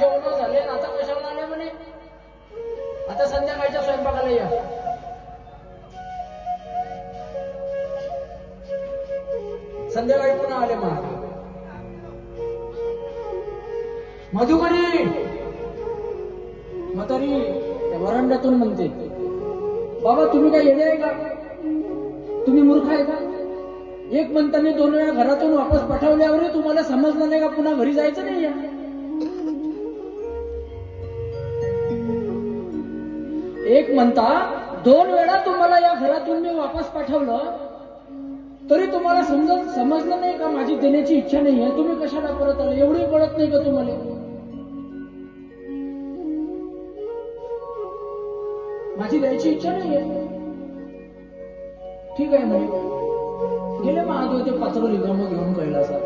जेवण झाले आता कशाला आले म्हणे? आता संध्याकाळच्या स्वयंपाकाला या. संध्याकाळी पुन्हा आले मग. मधुकरी! म्हातारी वरांड्यातून म्हणते बाबा तुम्ही काय येणे आहे का? तुम्ही मूर्ख आहे का? एक म्हणताना दोन वेळा घरातून वापस पाठवल्यावर तुम्हाला समजलं नाही का पुन्हा घरी जायचं नाही एक म्हणता दोन वेळा तुम्हाला या घरातून मी वापस पाठवलं तरी तुम्हाला समजत समजलं नाही का? माझी देण्याची इच्छा नाही आहे तुम्ही कशाला परत आले? एवढी कळत नाही का तुम्हाला? माझी द्यायची इच्छा नाही आहे ठीक आहे नाही. गेले महादेव ते पात्र रिकाम घेऊन कैलासात.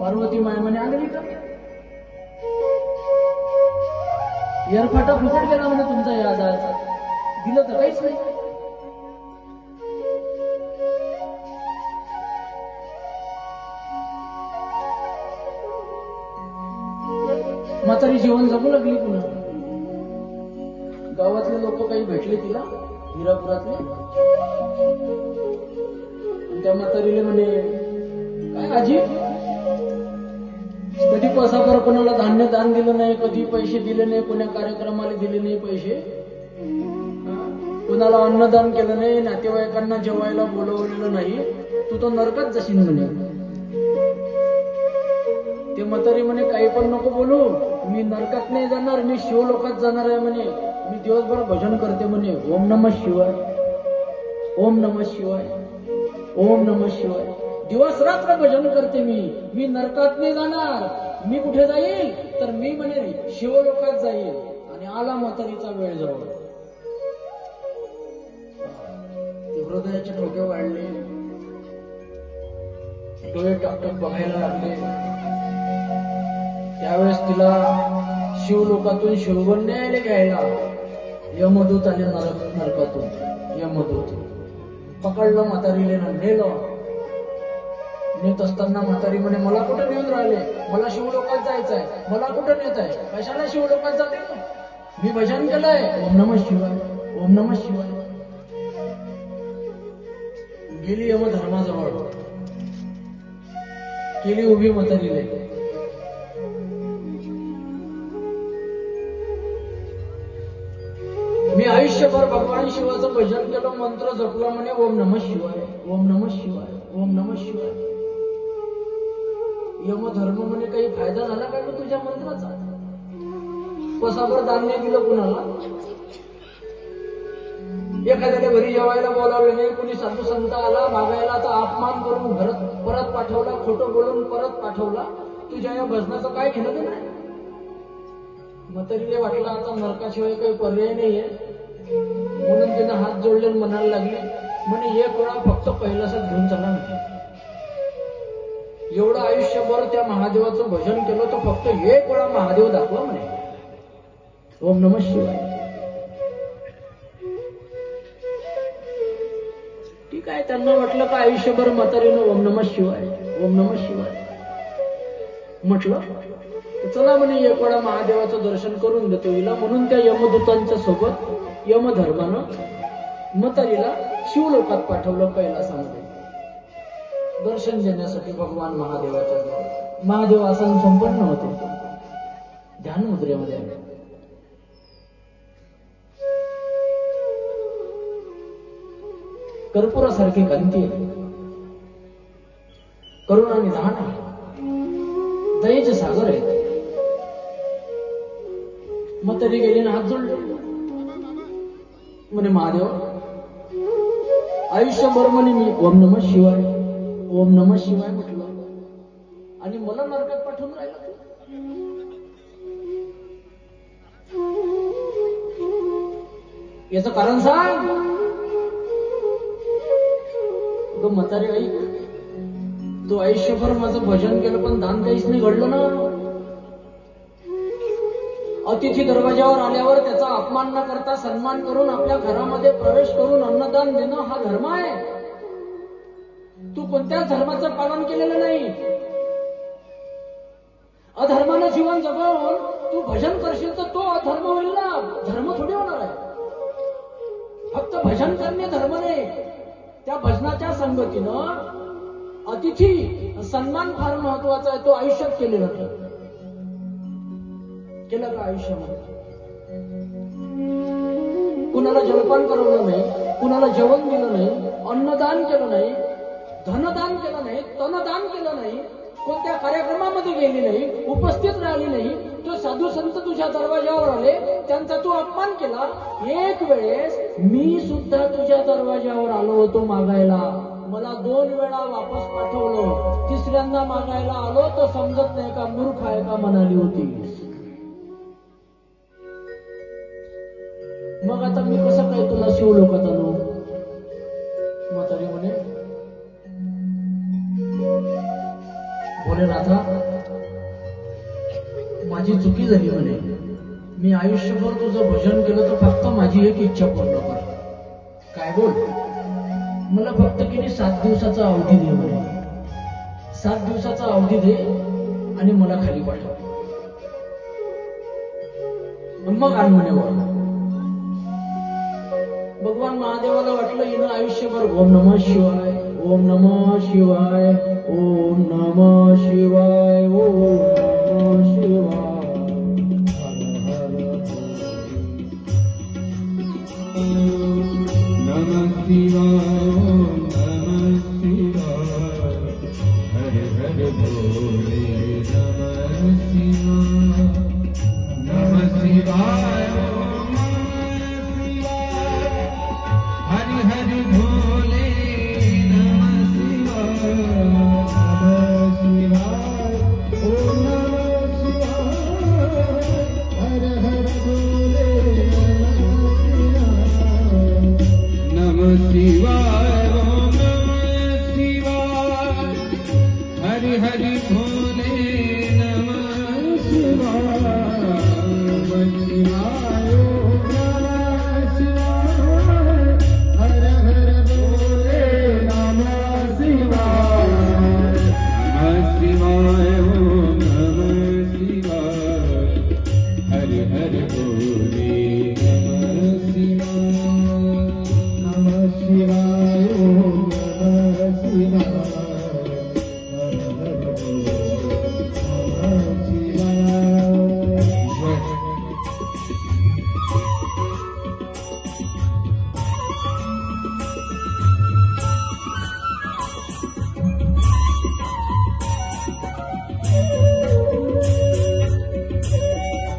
पार्वती माय म्हणे आले का? एअरफाटा फुकट गेला म्हणे तुमचा या आजाराचा दिलं तर काहीच नाही. म्हातारी जेवण जगू लागली पुन्हा. गावातले लोक काही भेटले तिला? हिरापुरातले? त्या म्हातारीले म्हणे काय आजी? कधी पसापर कोणाला धान्य दान दिलं नाही कधी पैसे दिले नाही कोण्या कार्यक्रमाला दिले नाही पैसे? कोणाला कुणाला अन्नदान केलं नाही नातेवाईकांना जेवायला बोलवलेलं नाही तू तो नरकात जाशील म्हणे. ते म्हातारी म्हणे काही पण नको बोलू मी नरकात नाही जाणार मी शिवलोकात जाणार आहे म्हणे. मी दिवसभर भजन करते म्हणे. ओम नम शिवाय ओम नम शिवाय ओम नम शिवाय. दिवस रात्र भजन करते मी. मी नरकात नाही जाणार. मी कुठे जाईल? तर मी म्हणे शिवलोकात जाईल. आणि आला म्हातारीचा वेळ जवळ. ते हृदयाचे ठोके वाढले. डोळे टकटक बघायला लागले. त्यावेळेस तिला शिवलोकातून शिवगण न्यायला घ्यायला यमदूत आणि नरक नरकातून. यमदूत. पकडलं म्हातारीले नेलं नेत असताना म्हातारी म्हणे मला कुठं नेऊन राहिले? मला शिवलोकात जायचंय. मला कुठं नेत आहे कशाला शिवलोकात जाते मी भजन केलंय. ओम नम शिवाय. ओम नम शिवाय. गेली यम धर्माजवळ केली उभी म्हातारीले. मी आयुष्यभर भगवान शिवाचं भजन केलं मंत्र जपला म्हणे ओम नम शिवाय. ओम नम शिवाय. ओम नम शिवाय. यम धर्म म्हणे काही फायदा झाला का ग तुझ्या मंत्राचा? पसाभर धान्य दिलं कुणाला? एखाद्याने घरी जेवायला बोलावलं नाही कुणी साधू संत आला मागायला तर अपमान करून घरात परत पाठवला खोटं बोलून परत पाठवला तुझ्या या भजनाचं काय घेणं मग तरी ते वाटलं आता नरकाशिवाय काही पर्याय नाहीये. म्हणून तिने हात जोडले आणि म्हणायला लागले म्हणे एक वेळा फक्त पहिलाच घेऊन चला एवढं आयुष्यभर त्या महादेवाचं भजन केलं तर फक्त एक वेळा महादेव दाखवा म्हणे. ओम नम शिवाय. ठीक आहे त्यांना म्हटलं का आयुष्यभर म्हातारीनं ओम नम शिवाय ओम नम शिवाय. म्हटलं चला म्हणे एक वेळा महादेवाचं दर्शन करून देतो हिला. म्हणून त्या यमदूतांच्या सोबत यमधर्मानं म्हातारीला शिवलोकात पाठवलं पहिला सांगतो दर्शन देण्यासाठी भगवान महादेवाच्या महादेव आसन संपन्न होते. ध्यान मुद्रेमध्ये आले. कर्पुरासारखी कांती आहे करुणा निधान आहे. दयेचे सागर आहेत. मग तरी गेली ना हात जोडले. म्हणे महादेव आयुष्यभर म्हणे मी ओम नम शिवाय ओम नम शिवाय म्हटलं. आणि मला नरकात पाठवून राहिला तू. याचं कारण सांग. तो म्हातारी आई तो आयुष्यभर माझं भजन केलं पण दान काहीच नाही घडलं ना. अतिथी दरवाजावर आल्यावर त्याचा अपमान न करता सन्मान करून आपल्या घरामध्ये प्रवेश करून अन्नदान देणं हा धर्म आहे. कोणत्याच धर्माचं पालन केलेलं नाही. अधर्मानं जीवन जगवून तू भजन करशील तर तो अधर्म होईल ना. धर्म थोडी होणार आहे. फक्त भजन करणे धर्म नाही. त्या भजनाच्या संगतीनं अतिथी सन्मान फार महत्त्वाचा आहे. तो आयुष्यात केलेला केलं का आयुष्यामध्ये? कुणाला जलपान करवलं नाही कुणाला जेवण दिलं नाही अन्नदान केलं नाही धनदान केलं नाही तनदान केलं नाही कोणत्या कार्यक्रमामध्ये गेली नाही उपस्थित राहिली नाही तो साधू संत तुझ्या दरवाजावर आले त्यांचा तू अपमान केला. एक वेळेस मी सुद्धा तुझ्या दरवाजावर आलो होतो मागायला. मला दोन वेळा वापस पाठवलं. तिसऱ्यांदा मागायला आलो तर समजत नाही का मूर्ख आहे का म्हणाली होती. मग आता मी कसं काय तुला शिवलोकात चुकी म्हणे मी आयुष्यभर तुझं भजन केलं तर फक्त माझी एक इच्छा पूर्ण कर. काय बोल? मला फक्त की सात दिवसाचा अवधी दे म्हणे. सात दिवसाचा अवधी दे आणि मला खाली पाठव. मग आण म्हणे वर. भगवान महादेवाला वाटलं हिनं आयुष्यभर ओम नम शिवाय ओम नम शिवाय ओम नम शिवाय ओम Bye.